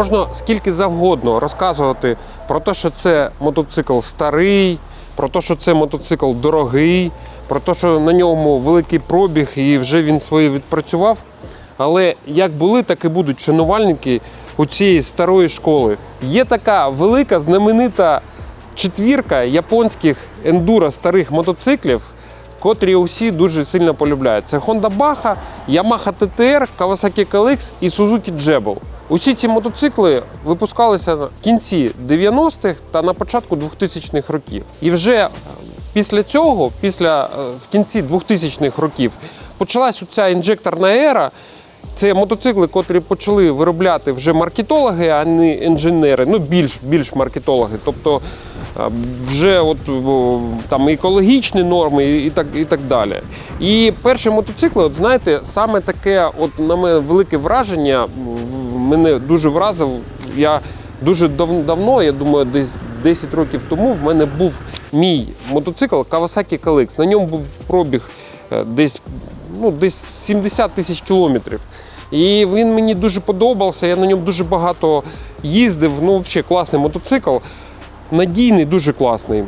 Можна скільки завгодно розказувати про те, що це мотоцикл старий, про те, що це мотоцикл дорогий, про те, що на ньому великий пробіг і вже він своє відпрацював. Але як були, так і будуть шанувальники у цієї старої школи. Є така велика знаменита четвірка японських ендуро старих мотоциклів, котрі усі дуже сильно полюбляють. Це Honda Baha, Yamaha TTR, Kawasaki KLX і Suzuki Jebel. Усі ці мотоцикли випускалися в кінці 90-х та на початку 2000-х років. І вже е, після цього, після е, в кінці 2000-х років, почалась ця інжекторна ера. Це мотоцикли, котрі почали виробляти вже маркетологи, а не інженери. Ну, більш, більш маркетологи. Тобто е, вже от, там екологічні норми і, так, і так далі. І перші мотоцикли, от знаєте, саме таке, от на мене велике враження, в- мене дуже вразив. Я дуже дав- давно, я думаю, десь 10 років тому в мене був мій мотоцикл Kawasaki KLX. На ньому був пробіг е, десь, ну, десь 70 тисяч кілометрів. І він мені дуже подобався, я на ньому дуже багато їздив. Ну, взагалі класний мотоцикл, надійний, дуже класний.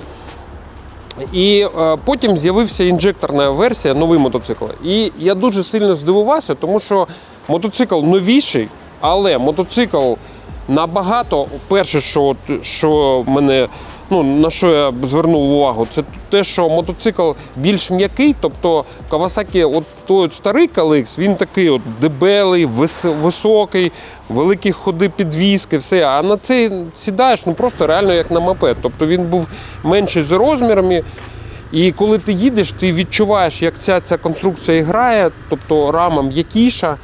І е, потім з'явився інжекторна версія, новий мотоцикл. І я дуже сильно здивувався, тому що мотоцикл новіший, але мотоцикл набагато, перше, що, от, що мене, ну, на що я звернув увагу, це те, що мотоцикл більш м'який, тобто Kawasaki, от той от старий Каликс, він такий от дебелий, вис- високий, великі ходи підвіски, все. А на цей сідаєш ну просто реально як на мопед. Тобто він був менший за розмірами. І коли ти їдеш, ти відчуваєш, як ця, ця конструкція грає, тобто рама м'якіша.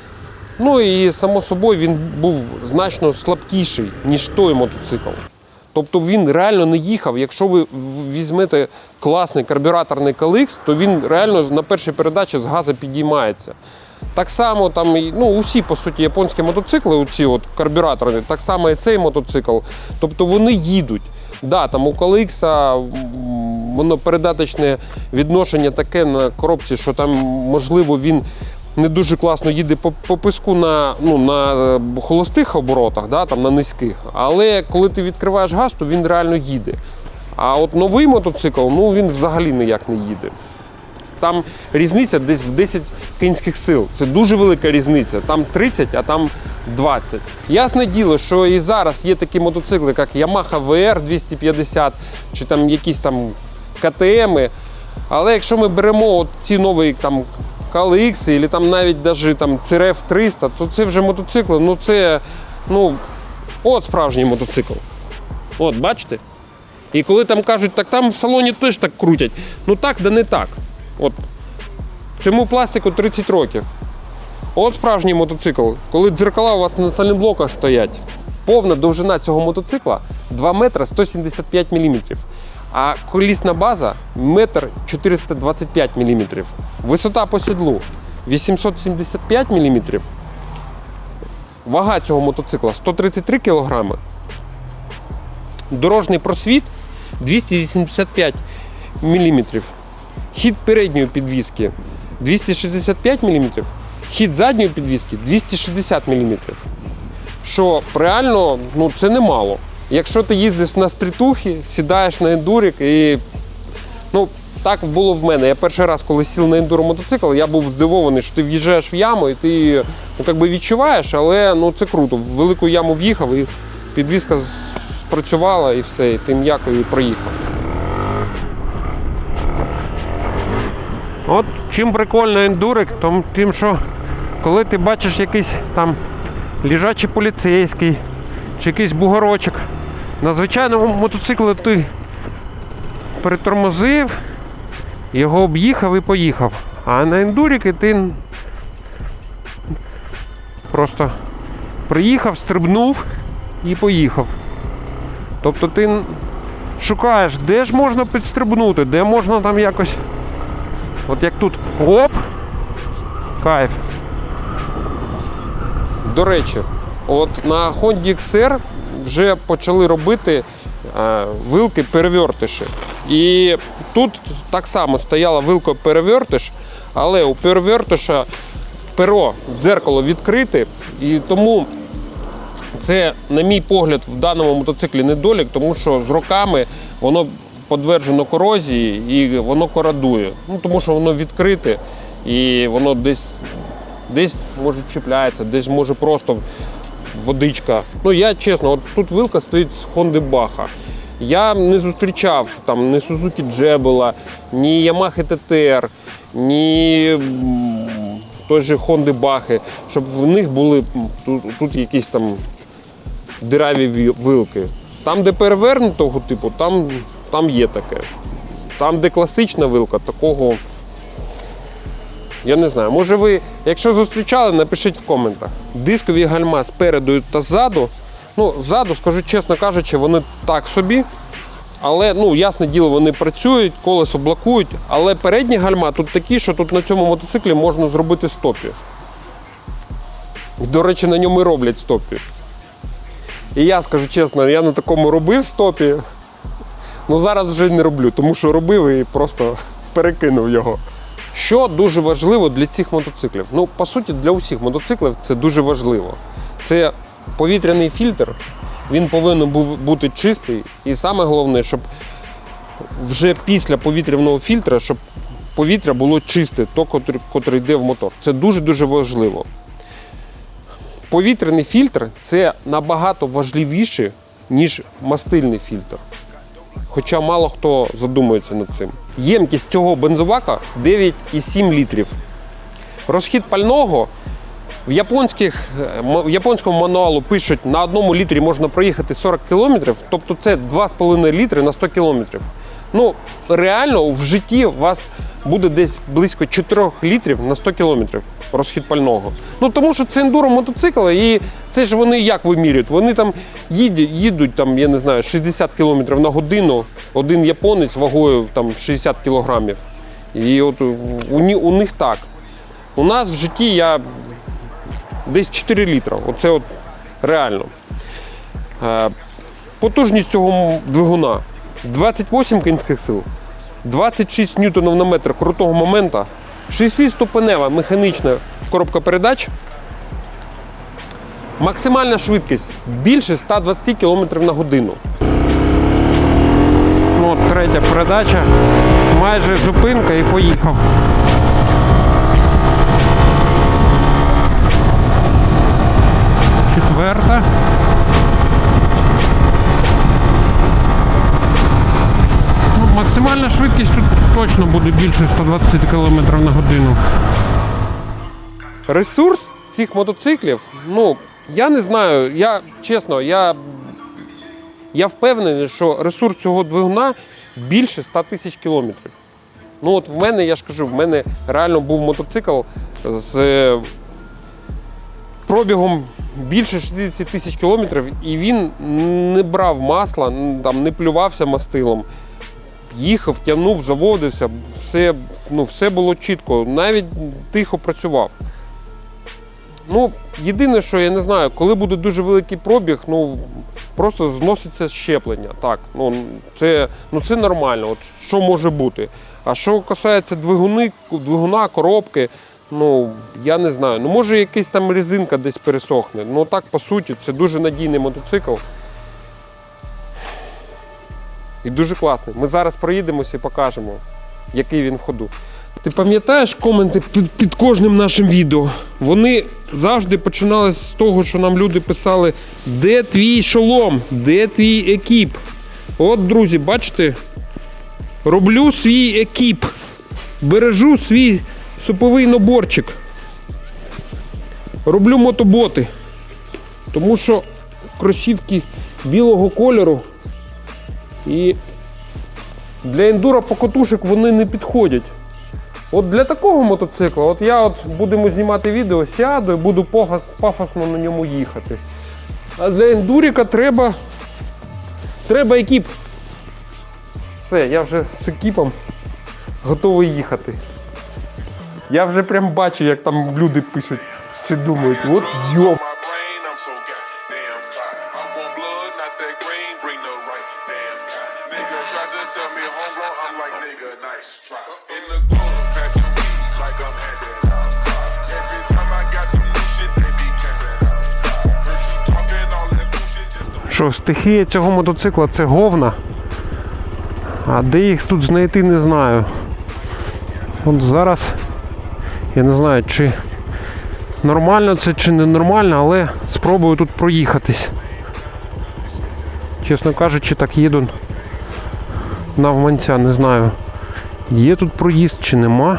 Ну і само собою він був значно слабкіший, ніж той мотоцикл. Тобто він реально не їхав. Якщо ви візьмете класний карбюраторний каликс, то він реально на першій передачі з газу підіймається. Так само там, ну, усі, по суті, японські мотоцикли, оці от карбюраторні, так само і цей мотоцикл. Тобто вони їдуть. Да, там у Каликса воно передаточне відношення таке на коробці, що там, можливо, він не дуже класно їде по, по писку на, ну, на е, холостих оборотах, да, там, на низьких. Але коли ти відкриваєш газ, то він реально їде. А от новий мотоцикл, ну він взагалі ніяк не їде. Там різниця десь в 10 кінських сил. Це дуже велика різниця. Там 30, а там 20. Ясне діло, що і зараз є такі мотоцикли, як Yamaha VR 250 чи там якісь там КТМ. Але якщо ми беремо от ці нові там KLX, або там навіть даже, там CRF 300, то це вже мотоцикли. Ну це ну, от справжній мотоцикл. От, бачите? І коли там кажуть, так там в салоні теж так крутять. Ну так, да не так. От. Цьому пластику 30 років. От справжній мотоцикл, коли дзеркала у вас на сальноблоках стоять. Повна довжина цього мотоцикла 2 метри 175 мм. А колісна база 1 425 мм. Висота по сідлу 875 мм. Вага цього мотоцикла 133 кг. Дорожній просвіт 285 мм. Хід передньої підвіски 265 мм, хід задньої підвіски 260 мм. Що реально ну, це немало. Якщо ти їздиш на стрітухи, сідаєш на ендурик і. Ну, так було в мене. Я перший раз, коли сів на ендуро мотоцикл, я був здивований, що ти в'їжджаєш в яму і ти ну, як відчуваєш, але ну, це круто. В велику яму в'їхав і підвіска спрацювала і все, і ти м'яко і проїхав. От чим прикольний ендурик, тим, що коли ти бачиш якийсь там лежачий поліцейський чи якийсь бугорочок, на звичайному мотоциклі ти притормозив, його об'їхав і поїхав. А на ендуріки ти просто приїхав, стрибнув і поїхав. Тобто ти шукаєш, де ж можна підстрибнути, де можна там якось. От як тут оп! Кайф. До речі, от на Honda XR вже почали робити е, вилки перевертиші. І тут так само стояла вилка перевертиш, але у перевертиша перо дзеркало відкрите, і тому Це, на мій погляд, в даному мотоциклі недолік, тому що з роками воно подверджено корозії і воно корадує. Ну, тому що воно відкрите і воно десь, десь може чіпляється, десь може просто водичка. Ну я чесно, от тут вилка стоїть з Хонди Баха. Я не зустрічав там ні Suzuki Джебела, ні Yamaha TTR, ні той же Хонди Бахи, щоб в них були тут, тут якісь там дираві вилки. Там, де перевернутого типу, там, там є таке. Там, де класична вилка, такого. Я не знаю. Може ви, якщо зустрічали, напишіть в коментах. Дискові гальма спереду та ззаду. Ну, ззаду, скажу чесно кажучи, вони так собі. Але, ну, ясне діло, вони працюють, колесо блокують. Але передні гальма тут такі, що тут на цьому мотоциклі можна зробити стопі. До речі, на ньому і роблять стопі. І я скажу чесно, я на такому робив стопі. Ну зараз вже не роблю, тому що робив і просто перекинув його. Що дуже важливо для цих мотоциклів? Ну, по суті, для усіх мотоциклів це дуже важливо. Це повітряний фільтр, він повинен бути чистий. І саме головне, щоб вже після повітряного фільтра, щоб повітря було чисте, то, котре йде в мотор. Це дуже-дуже важливо. Повітряний фільтр це набагато важливіше, ніж мастильний фільтр. Хоча мало хто задумується над цим. Ємкість цього бензовака 9,7 літрів. Розхід пального в, японських, е, в японському мануалу пишуть, на одному літрі можна проїхати 40 кілометрів, тобто це 2,5 літри на 100 кілометрів. Ну, реально в житті у вас буде десь близько 4 літрів на 100 кілометрів розхід пального. Ну тому що це ендуро мотоцикл, і це ж вони як вимірюють? Вони там їдуть, їдуть там, я не знаю, 60 кілометрів на годину, один японець вагою там 60 кілограмів. І от у, у, у них так. У нас в житті я десь 4 літра. Оце от реально. Е, Потужність цього двигуна 28 кінських сил, 26 ньютонів на метр крутого моменту, 6-ступенева механічна коробка передач. Максимальна швидкість більше 120 км на годину. Ну, от третя передача. Майже зупинка і поїхав. Четверта. Ну, максимальна швидкість тут точно буде більше 120 км на годину. Ресурс цих мотоциклів, ну, я не знаю, я чесно, я, я впевнений, що ресурс цього двигуна більше 100 тисяч кілометрів. Ну от в мене, я ж кажу, в мене реально був мотоцикл з е, пробігом більше 60 тисяч кілометрів, і він не брав масла, там, не плювався мастилом. Їхав, тягнув, заводився, все, ну, все було чітко, навіть тихо працював. Ну, єдине, що я не знаю, коли буде дуже великий пробіг, ну просто зноситься щеплення. Так, ну це, ну, це нормально. От що може бути. А що касається двигуни, двигуна, коробки, ну я не знаю. Ну може якась там резинка десь пересохне. Ну так по суті, це дуже надійний мотоцикл. І дуже класний. Ми зараз проїдемося і покажемо, який він в ходу. Ти пам'ятаєш коменти під, під кожним нашим відео? Вони завжди починалися з того, що нам люди писали: де твій шолом, де твій екіп? От, друзі, бачите, роблю свій екіп, бережу свій суповий наборчик. Роблю мотоботи. Тому що кросівки білого кольору і для ендуро покотушок вони не підходять. От для такого мотоцикла, от я от будемо знімати відео, сяду і буду пафосно на ньому їхати. А для ендуріка треба. Треба екіп. Все, я вже з екіпом готовий їхати. Я вже прям бачу, як там люди пишуть чи думають, от йоп. Що стихія цього мотоцикла це говна. А де їх тут знайти не знаю. От зараз я не знаю, чи нормально це чи не нормально, але спробую тут проїхатись. Чесно кажучи, так їду навманця, не знаю. Є тут проїзд чи нема.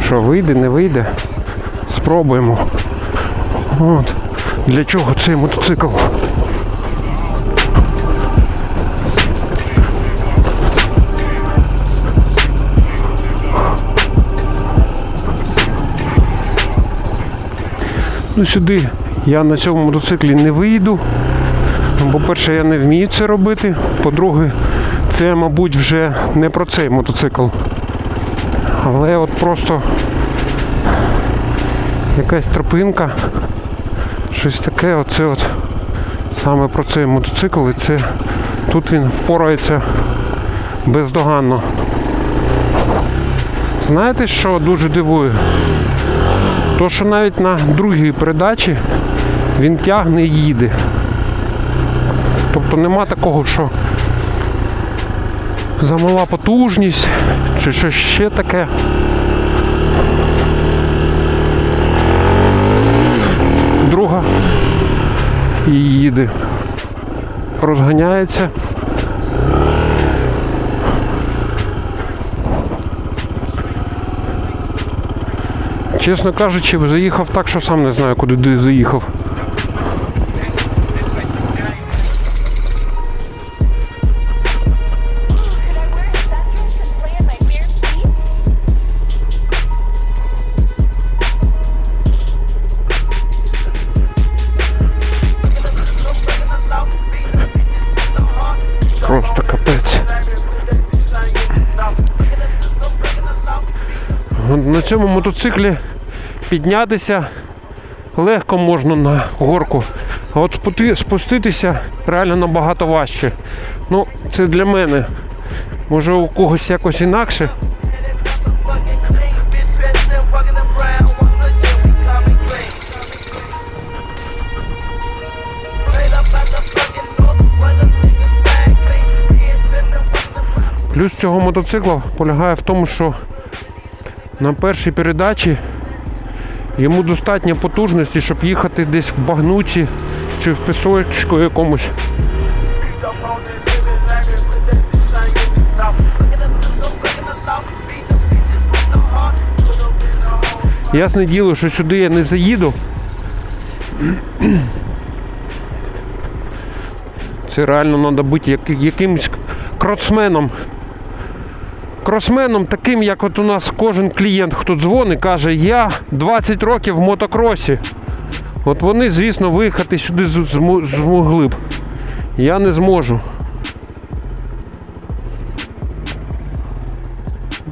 Ну що, вийде, не вийде. Спробуємо. От. Для чого цей мотоцикл? Ну сюди я на цьому мотоциклі не вийду. По-перше, я не вмію це робити. По-друге, це, мабуть, вже не про цей мотоцикл. Але от просто якась тропинка, щось таке, оце от саме про цей мотоцикл і це тут він впорається бездоганно. Знаєте, що дуже дивує? То, що навіть на другій передачі він тягне і їде. Тобто нема такого, що замала потужність чи щось ще таке. Друга і їде. Розганяється. Чесно кажучи, заїхав так, що сам не знаю, куди заїхав. Капець. На цьому мотоциклі піднятися легко можна на горку. А от спуститися реально набагато важче. Ну, це для мене. Може у когось якось інакше. Плюс цього мотоцикла полягає в тому, що на першій передачі йому достатньо потужності, щоб їхати десь в багнуці чи в пісочку якомусь. Ясне діло, що сюди я не заїду. Це реально треба бути як, якимось кросменом. Кросменом таким, як от у нас кожен клієнт, хто дзвонить, каже, я 20 років в мотокросі. От вони, звісно, виїхати сюди змогли б. Я не зможу.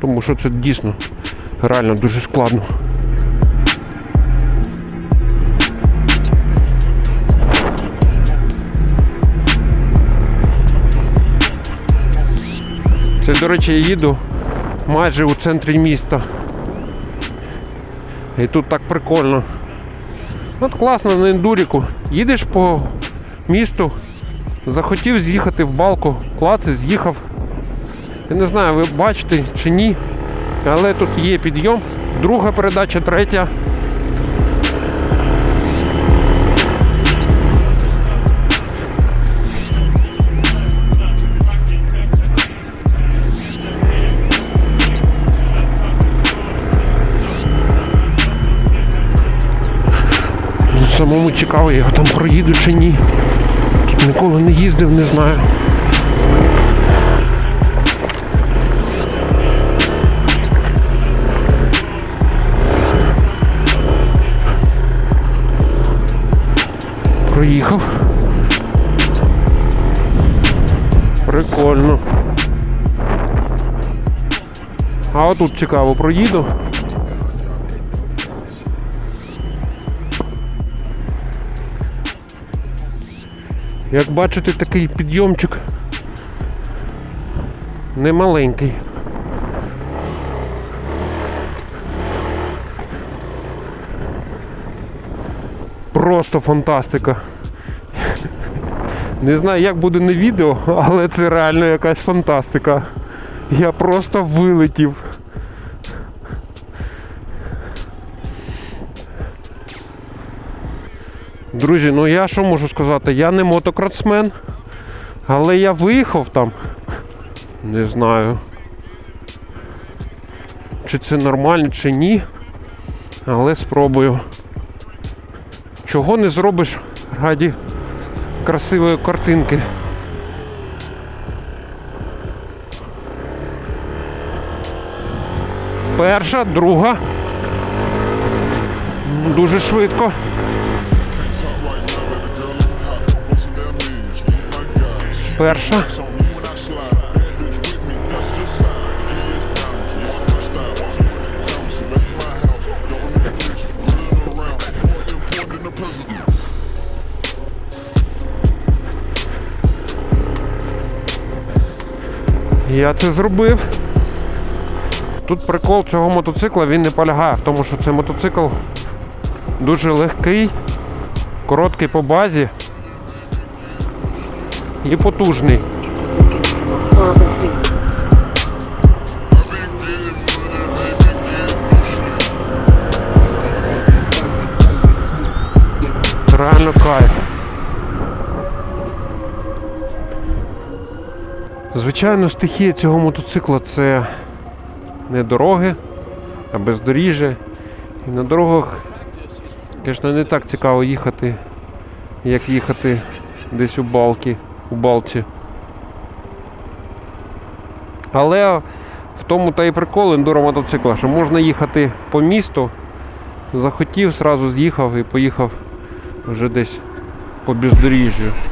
Тому що це дійсно реально дуже складно. Це, до речі, я їду майже у центрі міста. І тут так прикольно. От класно на ендуріку. Їдеш по місту, захотів з'їхати в балку, клац і з'їхав. Я не знаю, ви бачите чи ні, але тут є підйом, друга передача, третя. Самому цікаво, я там проїду чи ні. Ніколи не їздив, не знаю. Проїхав. Прикольно. А отут цікаво проїду. Як бачите, такий підйомчик немаленький. Просто фантастика. Не знаю, як буде на відео, але це реально якась фантастика. Я просто вилетів. Друзі, ну я що можу сказати? Я не мотокросмен, але я виїхав там. Не знаю. Чи це нормально, чи ні. Але спробую. Чого не зробиш раді красивої картинки? Перша, друга. Дуже швидко. Перша. Я це зробив. Тут прикол цього мотоцикла він не полягає в тому, що цей мотоцикл дуже легкий, короткий по базі і потужний. Реально кайф. Звичайно, стихія цього мотоцикла це не дороги, а бездоріжжя. І на дорогах, звісно, не так цікаво їхати, як їхати десь у балки, у балці. Але в тому та й прикол ендуро мотоцикла, що можна їхати по місту, захотів, зразу з'їхав і поїхав вже десь по бездоріжжю.